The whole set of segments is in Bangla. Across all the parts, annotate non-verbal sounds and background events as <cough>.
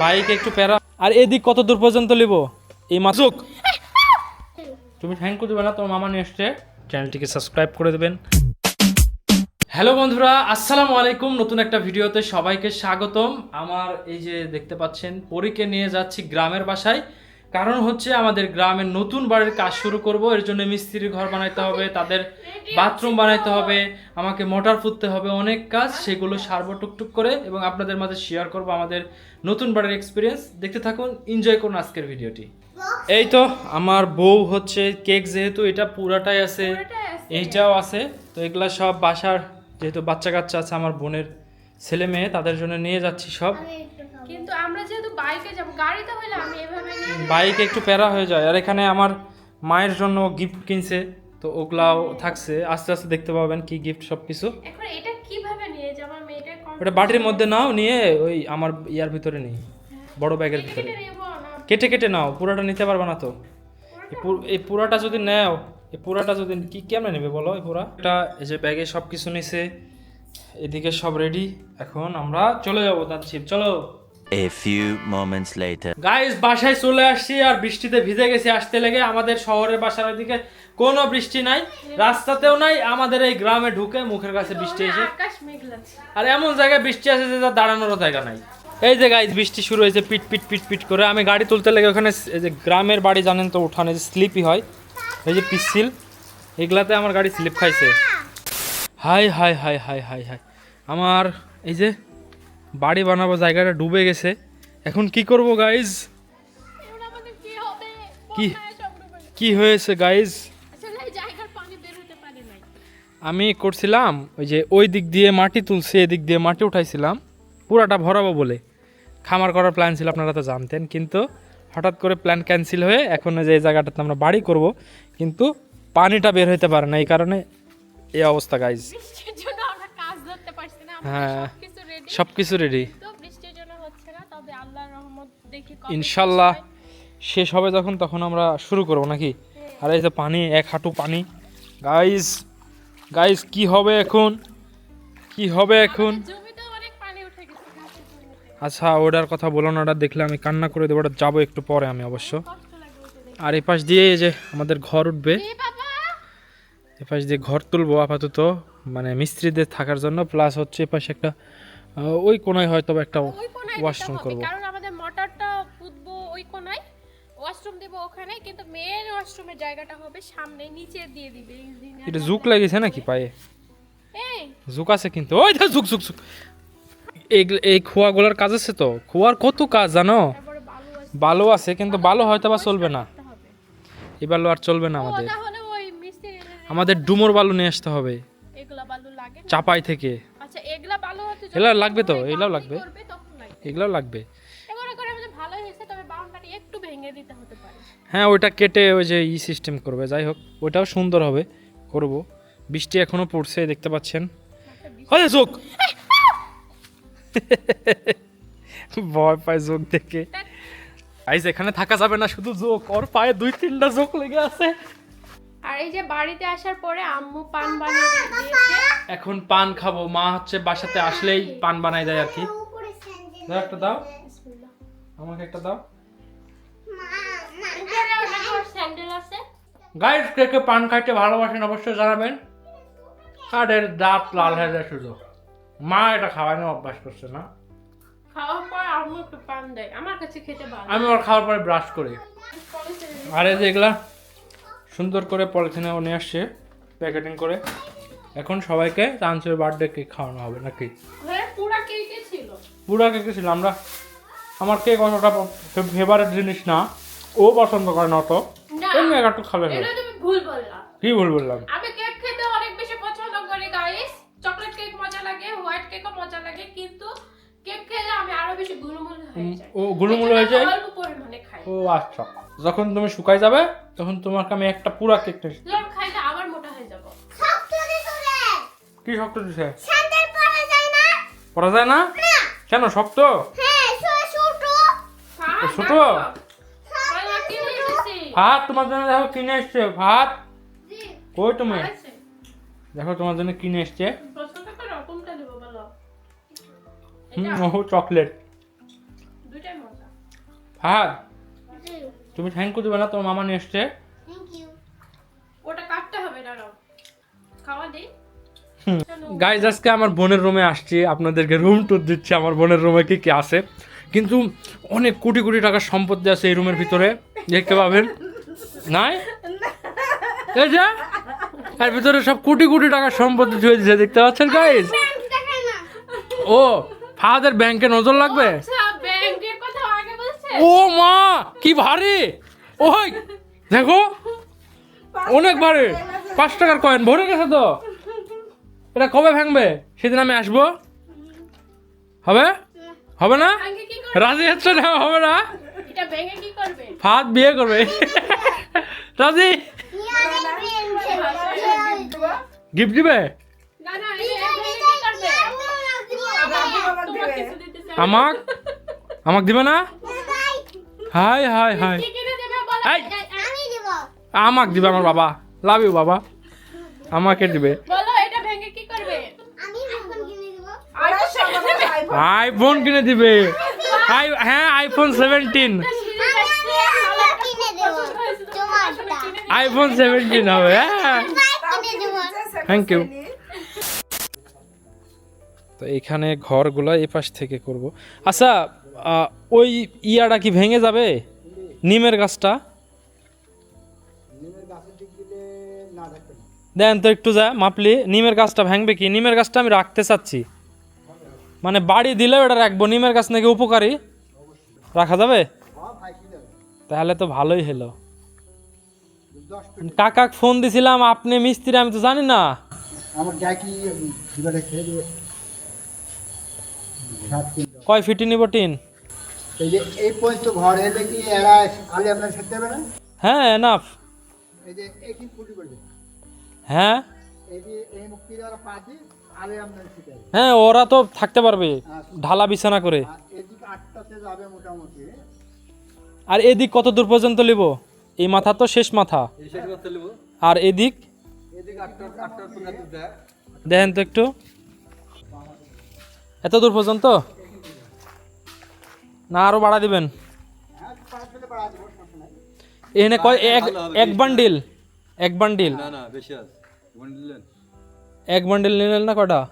বাইক একটু প্যারা। আর এদিক কত দূর পর্যন্ত নিব এই মাসুক তুমি থ্যাংক ইউ না তোমার মামা নিয়ে এসছে। চ্যানেলটিকে সাবস্ক্রাইব করে দেবেন। হ্যালো বন্ধুরা আসসালামু আলাইকুম। নতুন একটা ভিডিওতে সবাইকে স্বাগতম। আমার এই যে দেখতে পাচ্ছেন পরীকে নিয়ে যাচ্ছি গ্রামের বাসায়। কারণ হচ্ছে আমাদের গ্রামের নতুন বাড়ির কাজ শুরু করব এর জন্য মিস্ত্রির ঘর বানাইতে হবে তাদের বাথরুম বানাইতে হবে আমাকে মোটর ফুটতে হবে অনেক কাজ সেগুলো সারবো টুকটুক করে এবং আপনাদের মাঝে শেয়ার করব আমাদের নতুন বাড়ির এক্সপিরিয়েন্স দেখতে থাকুন এনজয় করুন আজকের ভিডিওটি এই তো আমার বউ হচ্ছে কেক যেহেতু এটা পুরাটাই আছে এইটাও আছে তো এগুলা সব বাসার যেহেতু বাচ্চা কাচ্চা আছে আমার বোনের ছেলে মেয়ে তাদের জন্য নিয়ে যাচ্ছি সব। কিন্তু আমরা যেহেতু বাইকে যাব গাড়িতে হইলে আমি এভাবে বাইক একটু প্যারা হয়ে যায়। আর এখানে আমার মায়ের জন্য গিফট কিনছে তো ওগুলাও থাকছে। আস্তে আস্তে দেখতে পাবেন কি গিফট সব কিছু এখন এটা কীভাবে নিয়ে যাব? ওটা বাটির মধ্যে নাও নিয়ে ওই আমার ইয়ার ভিতরে নেই বড় ব্যাগের ভিতরে। কেটে কেটে নাও পুরাটা নিতে পারবে না তো। এই এই পুরাটা যদি নেও এই পুরাটা যদি কি কেমনে নেবে বলো এই পুরা? এটা এই যে ব্যাগে সব কিছু নিছে এদিকে সব রেডি এখন আমরা চলে যাব তার ছিপ চলো। A few moments later. Guys বাসায় চলে আসছি আর বৃষ্টিতে ভিজে গেছি। আসতে লেগে আমাদের শহরের বাসার ওইদিকে কোনো বৃষ্টি নাই রাস্তাতেও নাই আমাদের এই গ্রামে ঢুকে মুখের কাছে বৃষ্টি এসে। আর এমন জায়গায় বৃষ্টি আছে যে তার দাঁড়ানোরও জায়গা নাই। এই যে গাইজ বৃষ্টি শুরু হয়েছে পিট পিট পিট পিট করে। আমি গাড়ি তুলতে লেগে ওখানে এই যে গ্রামের বাড়ি জানেন তো উঠানে যে স্লিপই হয় এই যে পিসিল এগুলাতে আমার গাড়ি স্লিপ খাইছে। হাই হাই হাই হাই হাই হাই। আমার এই যে বাড়ি বানাবো জায়গাটা ডুবে গেছে। এখন কি করব গাইজ কি কি? হয়েছে গাইজ আমি করছিলাম ওই যে ওই দিক দিয়ে মাটি তুলছে এদিক দিয়ে মাটি উঠাইছিলাম। পুরাটা ভরাবো বলে। খামার করার প্ল্যান ছিল আপনারা তো জানতেন। কিন্তু হঠাৎ করে প্ল্যান ক্যান্সেল হয়ে এখন যে এই জায়গাটাতে আমরা বাড়ি করব কিন্তু পানিটা বের হইতে পারে না। এই কারণে এই অবস্থা গাইজ হ্যাঁ। আমাদের সবকিছু রেডি সব কিছু রেডি ইনশাল্লাহ শেষ হবে যখন তখন আমরা শুরু করব নাকি? আর এই যে পানি এক হাঁটু পানি। গাইজ গাইজ কি হবে এখন? কি হবে এখন? আচ্ছা ওটার কথা বলো না ওটা দেখলে আমি কান্না করে দেবো ওটা যাব একটু পরে আমি অবশ্য। আর এপাশ দিয়ে এই যে আমাদের ঘর উঠবে। এপাশ দিয়ে ঘর তুলবো আপাতত মানে মিস্ত্রিদের থাকার জন্য প্লাস হচ্ছে এপাশে একটা ওই কোনায় হয়তো একটা ওয়াশরুম করব। কারণ আমাদের মোটরটা পুতবো ওই কোনায় ওয়াশরুম দেবো ওখানে কিন্তু মেয়ের ওয়াশরুমের জায়গাটা হবে সামনে নিচে দিয়ে দিবে এটা জুক লেগেছে নাকি পায়ে? এই। জুক আছে কিন্তু। ওই তো জুক জুক জুক এই এই খোয়াগুলোর কাজ আছে তো? খোয়ার কত কাজ জানো? বালু আছে। কিন্তু বালো হয়তো বা চলবে না। এই বালু আর চলবে না আমাদের। আমাদের ডুমোর বালু নিয়ে আসতে হবে। এগুলা বালু লাগে চাপাই থেকে। আচ্ছা এগুলা এগুলা লাগবে তো, এগুলাও লাগবে। তখন লাগবে। হ্যাঁ ওইটা কেটে ওই যে ই সিস্টেম করবে যাই হোক ওইটাও সুন্দর হবে করব। বৃষ্টি এখনও পড়ছে দেখতে পাচ্ছেন। আরে চোখ <laughs> ভয় পায় চোখ দেখে। আইজ এখানে থাকা যাবে না শুধু জোক ওর পায়ে দুই তিনটা জোক লেগে আছে। আর এই যে বাড়িতে আসার পরে আম্মু পান বানিয়ে দিয়েছে। এখন পান খাব। মা হচ্ছে বাসাতে আসলেই পান বানাই দেয় আর কি। দাও একটা দাও। আমাকে একটা দাও। গাইস কে কে পান খাইতে ভালোবাসেন অবশ্যই জানাবেন। কাদের দাঁত লাল হয়ে যায় শুধু। মা এটা খাওয়ানো অভ্যাস করছে না। খাওয়ার পর আম্মু একটু পান দেয়। আমার কাছে খেতে ভালো আমি ওর খাওয়ার পরে ব্রাশ করি। আর এই যে এগুলা সুন্দর করে পলিথিনে নিয়ে আসছে প্যাকেটিং করে। এখন সবাইকে চান্সের বার্থডে কেক খাওয়ানো হবে নাকি? ঘরে পুরা কেকে ছিল। পুরা কেক ছিল আমরা আমার কেক অতটা ফেভারিট জিনিস না। ও পছন্দ করে না অত। না এমনি একটু খাবে এটা তুমি ভুল বললা। কি ভুল বললাম? আমি কেক খেতে অনেক বেশি পছন্দ করি গাইস চকলেট কেক মজা লাগে হোয়াইট কেকও মজা লাগে কিন্তু কেক খেলে আমি আরও বেশি গুলুমুল হয়ে যাই। ও গুলুমুলু হয়ে যায়? অল্প পরিমাণে খাই। ও আচ্ছা। যখন তুমি শুকাই যাবে তখন তোমাকে আমি একটা পুরা কেক কি শক্ত দিছে? পড়া যায় না। কেন শক্ত? ও, ছোট? এসেছি ভাত তোমার জন্য দেখো কিনে এসছে। ভাত? কই তুমি? দেখো তোমার জন্য কিনে এসছে। হুম চকলেট। দুইটাই মজা। হ্যাঁ তুমি থ্যাংক ইউ দেবে না তোমার মামা নিয়ে এসছে। ওটা কাটতে হবে দাঁড়াও। খাওয়া দিই। গাইজ আজকে আমার বোনের রুমে আসছি। আপনাদেরকে রুম ট্যুর দিচ্ছি। আমার বোনের রুমে কি কি আছে? কিন্তু অনেক কোটি কোটি টাকার সম্পত্তি আছে এই রুমের ভিতরে। দেখতে পাবেন? নাই? এই যে এর ভিতরে সব কোটি কোটি টাকার সম্পত্তি ছুঁয়ে দিচ্ছে দেখতে পাচ্ছেন গাইজ ও ফাদার ব্যাংকে নজর লাগবে? আচ্ছা ও মা কি ভারী! ওই দেখো অনেক ভারী। পাঁচ টাকার কয়েন ভরে গেছে তো। এটা কবে ভাঙবে? সেদিন আমি আসব। হবে? হবে না? রাজি হচ্ছে না? হবে না? ফাদ বিয়ে করবে। রাজি? গিফট দিবে? আমাক? আমাক দিবে না? হাই হাই হাই। আমাক দিবে আমার বাবা। লাভ ইউ বাবা। আমাকে দিবে। আইফোন কিনে দিবে। আই হ্যাঁ আইফোন সেভেন্টিন আইফোন সেভেন্টিন হবে হ্যাঁ। থ্যাংক ইউ তো এখানে ঘরগুলো এই পাশ থেকে করব। আচ্ছা ওই ইয়াটা কি ভেঙে যাবে? নিমের গাছটা? দেন তো একটু যা মাপলি। নিমের গাছটা ভাঙবে কি? নিমের গাছটা আমি রাখতে চাচ্ছি। মানে বাড়ি দিলেও এটা রাখব নিমের গাছ নাকি উপকারী? রাখা যাবে? তাহলে তো ভালোই হলো। কাকাক ফোন দিছিলাম আপনি মিস্ত্রি আমি তো জানি না। কয় ফিটি নিব টিন? এই পর্যন্ত ঘর এলে কি এরা আলে আপনার খেতে হবে হ্যাঁ এনাফ এই যে একই ফুটি করবে? হ্যাঁ? এই যে এই মুক্তি দেওয়ার পাঁচই হ্যাঁ ওরা তো থাকতে পারবে ঢালা বিছানা করে। আর এদিকে আটটাতে যাবে মোটামুটি। আর এদিক কত দূর পর্যন্ত নিব? এই মাথা তো শেষ মাথা। আর এদিক? দেখেন তো একটু। এত দূর পর্যন্ত? না আরও বাড়া দিবেন। হ্যাঁ পাঁচ মিনিট বাড়া দেবো সমস্যা নাই। এখানে কয় এক এক বান্ডিল এক বান্ডিল না না বেশি আছে। এক বান্ডিল নিলেন না কয়টা?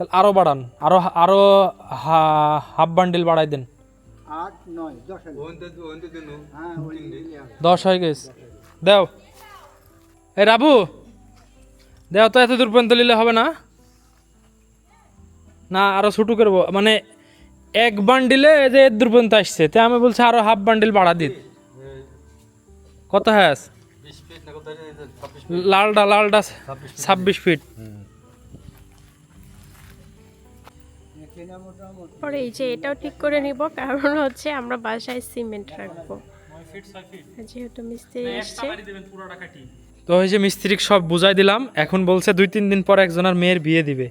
তাহলে আরও বাড়ান আরও আরও হা- হাফ বান্ডিল বাড়াই দেন। দশ হ্যাঁ। দশ হয়ে গেছে। দেও। এ রাবু দেও তো এত দূর পর্যন্ত নিলে হবে না। না আরও ছুটু করব। মানে এক বান্ডিলে এই যে এর দূর পর্যন্ত আসছে তে আমি বলছি আরও হাফ বান্ডিল বাড়া দিত কত হ্যাঁ না কোথায় ছাব্বিশ ফিট। পরে এই যে এটাও ঠিক করে নিব কারণ হচ্ছে আমরা বাসায় সিমেন্ট রাখব। যেহেতু মিস্ত্রি এসছে। তো ওই যে মিস্ত্রিক সব বুঝাই দিলাম এখন বলছে দুই তিন দিন পর একজনের মেয়ের বিয়ে দিবে।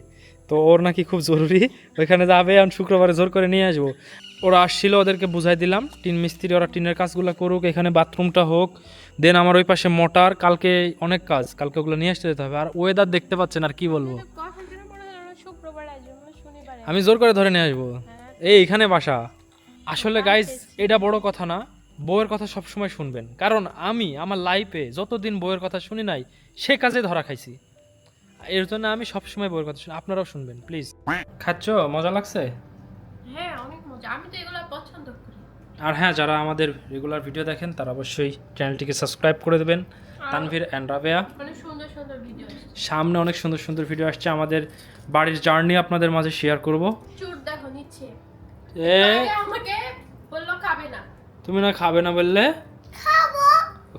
তো ওর নাকি খুব জরুরি ওইখানে যাবে এখন শুক্রবারে জোর করে নিয়ে আসব। ওরা আসছিল ওদেরকে বুঝাই দিলাম টিন মিস্ত্রি ওরা টিনের কাজগুলো করুক এখানে বাথরুমটা হোক। দেন আমার ওই পাশে মোটর কালকে অনেক কাজ কালকে ওগুলো নিয়ে আসতে যেতে হবে। আর ওয়েদার দেখতে পাচ্ছেন আর কি বলব? হয় আমি জোর করে ধরে নিয়ে আসব। এই এখানে বাসা। আসলে গাইজ এটা বড় কথা না বউয়ের কথা সব সময় শুনবেন। কারণ আমি আমার লাইফে যতদিন বউয়ের কথা শুনি নাই সে কাজে ধরা খাইছি। এর জন্য আমি সবসময় বউয়ের কথা শুনি আপনারাও শুনবেন প্লিজ খাচ্ছ? মজা লাগছে? আমি তো এগুলো পছন্দ করি। আর হ্যাঁ যারা আমাদের রেগুলার ভিডিও দেখেন তারা অবশ্যই চ্যানেলটিকে সাবস্ক্রাইব করে দেবেন। তানভীর অ্যান্ড রাবেয়া। অনেক সুন্দর সুন্দর ভিডিও সামনে অনেক সুন্দর সুন্দর ভিডিও আসছে। আমাদের বাড়ির জার্নি আপনাদের মাঝে শেয়ার করব। চুর দেখো নিচ্ছে এ আমাকে বলল খাবে না। তুমি না খাবে না বললে?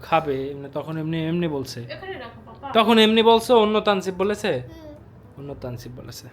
খাবে। এমনি তখন এমনি এমনি বলছে। এখানে রাখো পাপা। তখন এমনি বলছে অন্য তানসিব বলেছে? অন্য তানসিব বলেছে।